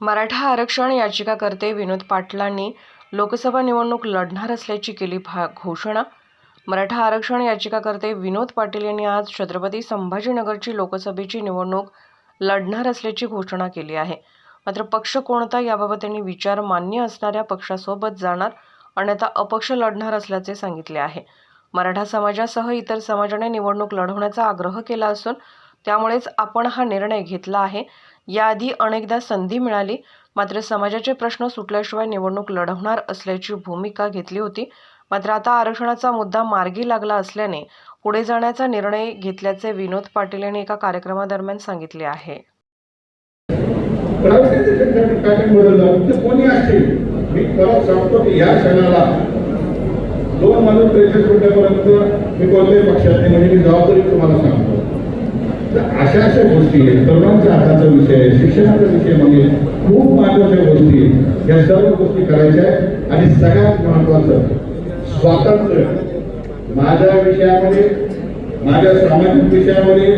मराठा आरक्षण याचिकाकर्ते विनोद पाटलांनी लोकसभा निवडणूक लढणार असल्याची केली भा घोषणा. मराठा आरक्षण याचिकाकर्ते विनोद पाटील यांनी आज छत्रपती संभाजीनगरची लोकसभेची निवडणूक लढणार असल्याची घोषणा केली आहे. मात्र पक्ष कोणता याबाबत त्यांनी विचार मान्य असणाऱ्या पक्षासोबत जाणार अन्यथा अपक्ष लढणार असल्याचे सांगितले आहे. मराठा समाजासह इतर समाजाने निवडणूक लढवण्याचा आग्रह केला असून त्यामुळेच आपण हा निर्णय घेतला आहे. याआधी अनेकदा संधी मिळाली मात्र समाजाचे प्रश्न सुटल्याशिवाय निवडणूक लढवणार असल्याची भूमिका घेतली होती. मात्र आता आरक्षणाचा मुद्दा मार्गी लागला असल्याने पुढे जाण्याचा निर्णय घेतल्याचे विनोद पाटील यांनी एका कार्यक्रमादरम्यान सांगितले आहे. दोन माणूस त्रेचाळीस मिनिटापर्यंत मी कोणत्याही पक्षात नाही म्हणजे मी जबाबदारी तुम्हाला सांगतो. तर अशा अशा गोष्टी आहेत. तरुणांच्या हाताचा विषय आहे शिक्षणाचा विषय म्हणजे खूप महत्त्वाच्या गोष्टी आहेत. या सर्व गोष्टी करायच्या आहेत. आणि सगळ्यात महत्वाचं स्वातंत्र्य. माझ्या विषयामध्ये माझ्या सामाजिक विषयामध्ये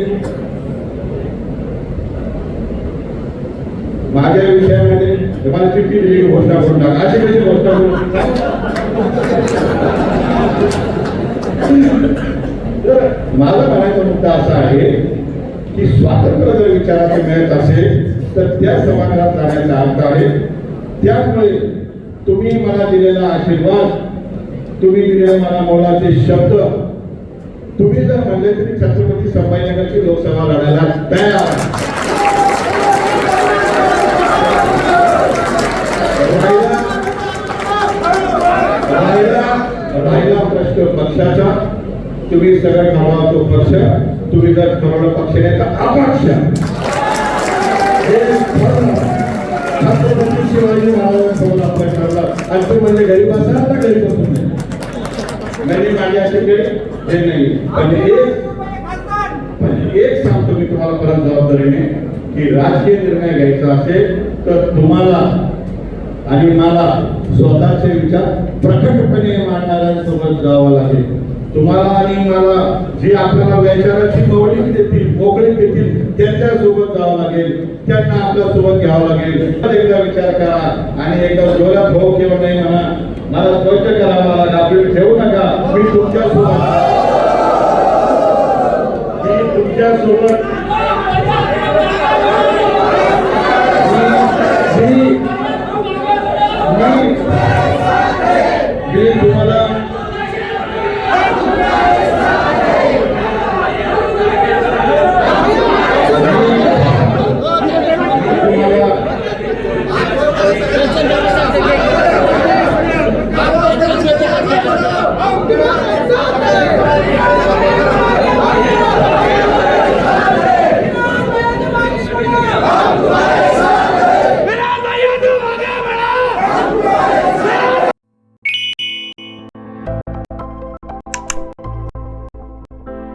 माझ्या विषयामध्ये मला चिठ्ठी दिली घोषणा करून टाका. अशी कशी घोषणा करून तर माझा म्हणायचा मुद्दा असा आहे की स्वातंत्र्य जर विचाराचे मिळत असेल तर त्या समाजात जाण्याचा अर्थ आहे. त्यामुळे तुम्ही मला दिलेला आशीर्वाद तुम्ही दिलेले मला मोलाचे शब्द तुम्ही जर म्हणले तरी छत्रपती संभाजीनगरची लोकसभा लढायला तयार. राहिला राहिला- प्रश्न पक्षाचा. तुम्ही सगळं ठरवा तो पक्ष. तुम्ही जर ठरवलं पक्ष नाही तर अपक्ष. छत्रपती शिवाजी महाराजांसोबत आपण आणि तू म्हणजे गरीब तर गरीब नाही हे नाही. पण एक एक सांगतो मी तुम्हाला परत जबाबदारीने की राजकीय निर्णय घ्यायचा असेल तर तुम्हाला आणि मला स्वतःचे विचार प्रकटपणे मांडणाऱ्यांसोबत जावं लागेल. तुम्हाला आणि मला जी आपल्याला विचाराची मवळी देतील मोकळी देतील त्यांच्यासोबत जावं लागेल. त्यांना आपल्यासोबत घ्यावं लागेल. परत एकदा विचार करा आणि एकदा जोरात भाऊ किंवा नाही म्हणा. मला स्पष्ट करा मला गाफील ठेवू नका. मी तुमच्यासोबत